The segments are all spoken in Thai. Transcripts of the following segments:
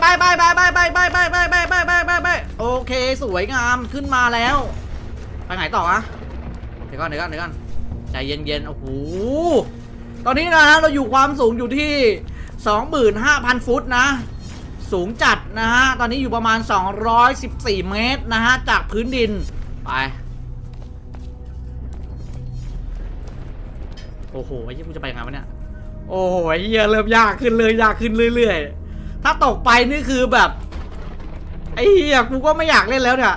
ไปไปไปไปไปไปไปไปไปไปไปไปไปโอเคสวยงามขึ้นมาแล้ว ไปไหนต่ออะเดี๋ยวก่อนเดี๋ยวก่อนเดี๋ยวก่อนใจเย็นๆโอ้โหตอนนี้นะฮะเราอยู่ความสูงอยู่ที่ 25,000 ฟุตนะ สูงจัดนะฮะ ตอนนี้อยู่ประมาณ 214 เมตรนะฮะ จากพื้นดิน ไป โอ้โหไอ้ยี่กูจะไปยังไงวะเนี่ย โอ้โหไอ้เหี้ยเริ่มยากขึ้นเลยยากขึ้นเรื่อยๆ ถ้าตกไปนี่คือแบบ ไอ้เหี้ยกูก็ไม่อยากเล่นแล้วเนี่ย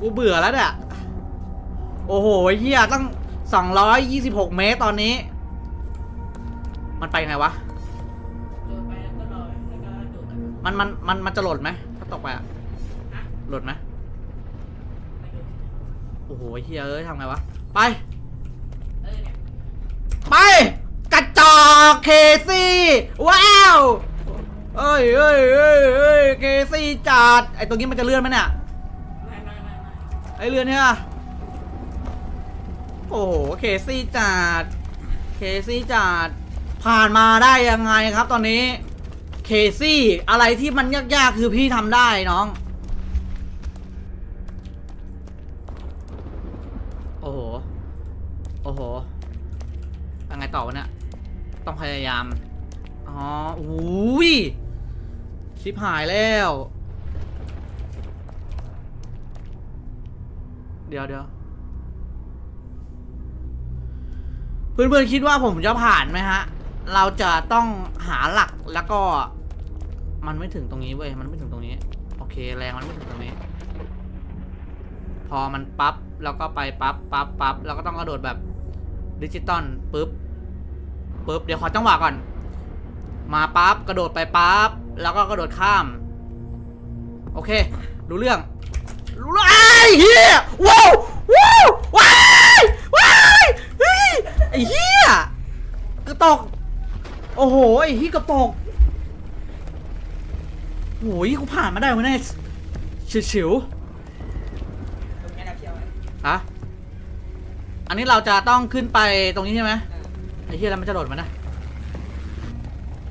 กูเบื่อแล้วเนี่ย โอ้โหไอ้เหี้ยตั้ง 226 เมตรตอนนี้ มันไปไงวะ มันมันมันมันจะหล่นไหมถ้าตกไปอะหล่นไหมโอ้โหเฮียเอ้ยทำไงวะ ไป ไปกระจอกเคซี่ ว้าว อ้ยเอ้ยเอ้ยเอ้ยเคซี่จัดไอตรงนี้มันจะเลื่อนไหมเนี่ยไม่ไม่ไม่ไม่ไอเลื่อนเนี่ยโอ้โหเคซี่จัดเคซี่จัดผ่านมาได้ยังไงครับตอนนี้เคซี่อะไรที่มันยากๆคือพี่ทำได้น้อง โอ้โห โอ้โหยังไงต่อวะเนี่ย ต้องพยายาม อ๋ออุ้ย ชิบหายแล้ว เดี๋ยวเดี๋ยวเพื่อนๆคิดว่าผมจะผ่านไหมฮะ เราจะต้องหาหลักแล้วก็ มันไม่ถึงตรงนี้เว้ย มันไม่ถึงตรงนี้ โอเค แรงมันไม่ถึงตรงนี้ พอมันปั๊บแล้วก็ไปปั๊บปั๊บปั๊บแล้วก็ต้องกระโดดแบบดิจิตอลปุ๊บปุ๊บ เดี๋ยวขอจังหวะก่อน มาปั๊บกระโดดไปปั๊บแล้วก็กระโดดข้าม โอเค รู้เรื่อง รู้เรื่องไอ้เฮียว้าวว้าวว้ายว้ายเฮ้ยไอ้เฮียกระตกโอ้โหไอ้เฮียกระตกโอ้ยกูผ่านมาได้วะเนี่ยวเที่ยวไว้ฮะอันนี้เราจะต้องขึ้นไปตรงนี้ใช่ไหมไอ้เฮียแล้วมันจะโดดมานะ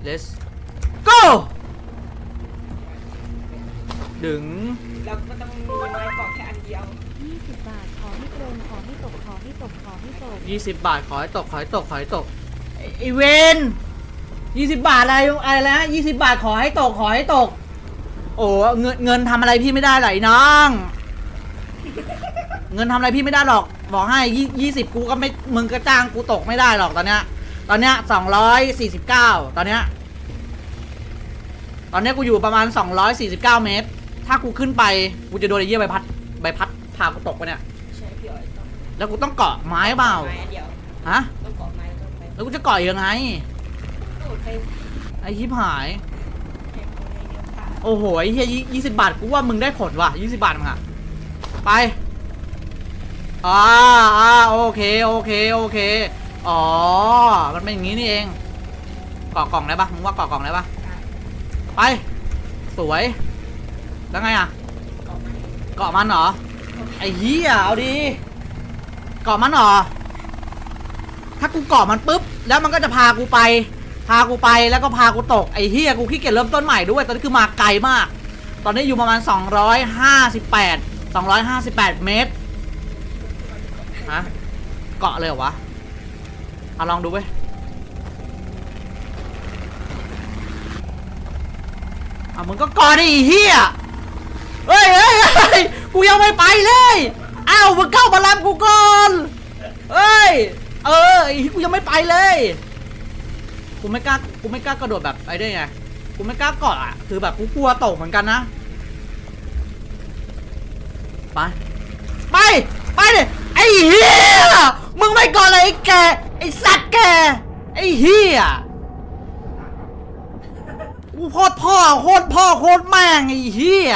let's go ดึงเราก็ต้องมีไม้เกาะแค่อันเดียว 20 บาท ขอให้ตรง ขอให้ตก ขอให้ตก ขอให้ตก 20 บาท ขอให้ตก ขอให้ตก ขอให้ตกไอ้ไอเวน20 บาทอะไรอะไรนะ20 บาทขอให้ตก ขอให้ตก โอ้เงินเงินทำอะไรพี่ไม่ได้หรอกไอ้น้อง เงินทำอะไรพี่ไม่ได้หรอก บอกให้ยี่สิบกูก็ไม่มึงก็จ้างกูตกไม่ได้หรอกตอนเนี้ย ตอนเนี้ยสองร้อยสี่สิบเก้าตอนเนี้ย ตอนเนี้ยกูอยู่ประมาณสองร้อยสี่สิบเก้าเมตร ถ้ากูขึ้นไป กูจะโดนไอ้เหี้ยใบพัด ใบพัดพากูตกไปเนี่ย ใช่พี่อ๋อยต้องแล้วกูต้องเกาะไม้เปล่า ไม้อันเดียวฮะ ต้องเกาะไม้แล้วก็ไปแล้วกูจะเกาะยังไงโดดไปไอ้ชิบหายแข่งคนเดียวค่ะโอ้โห ไอ้เฮียยี่สิบบาท กูว่ามึงได้ผลว่ะยี่สิบาทมึงอะไป อ่าอ่าโอเค โอเค โอเค อ๋อ มันเป็นอย่างนี้นี่เองเกาะกล่องได้ปะมึงว่าเกาะกล่องได้ปะ ไป สวย แล้วไงอะเกาะเกาะมันเหรอ ไอ้เหี้ยเอาดี เกาะมันเหรอ ถ้ากูเกาะมันปุ๊บ แล้วมันก็จะพากูไป พากูไปแล้วก็พากูตก ไอ้เฮียกูขี้เกียจเริ่มต้นใหม่ด้วย ตอนนี้คือมาไกลมาก ตอนนี้อยู่ประมาณ 258 258 เมตร ฮะ เกาะเลยเหรอวะ เอาลองดูเว้ยเอามึงก็กาะดิไอ้เฮียเฮ้ยเฮ้ยเฮ้ยกูยังไม่ไปเลยอ้าวมึงเข้ามารับกูก่อนเฮ้ยเออไอ้เหี้ยกูยังไม่ไปเลยกูไม่กล้ากูไม่กล้ากระโดดแบบไอ้ได้ไงกูไม่กล้ากาะอะคือแบบกูกลัวตกเหมือนกันนะไปไปไปดิไอ้เหี้ยมึงไม่กาะเลยไอ้แกไอ้สัตว์แกไอ้เหี้ย กูโคตรพ่อโคตรพ่อโคตรแม่งไอ้เหี้ย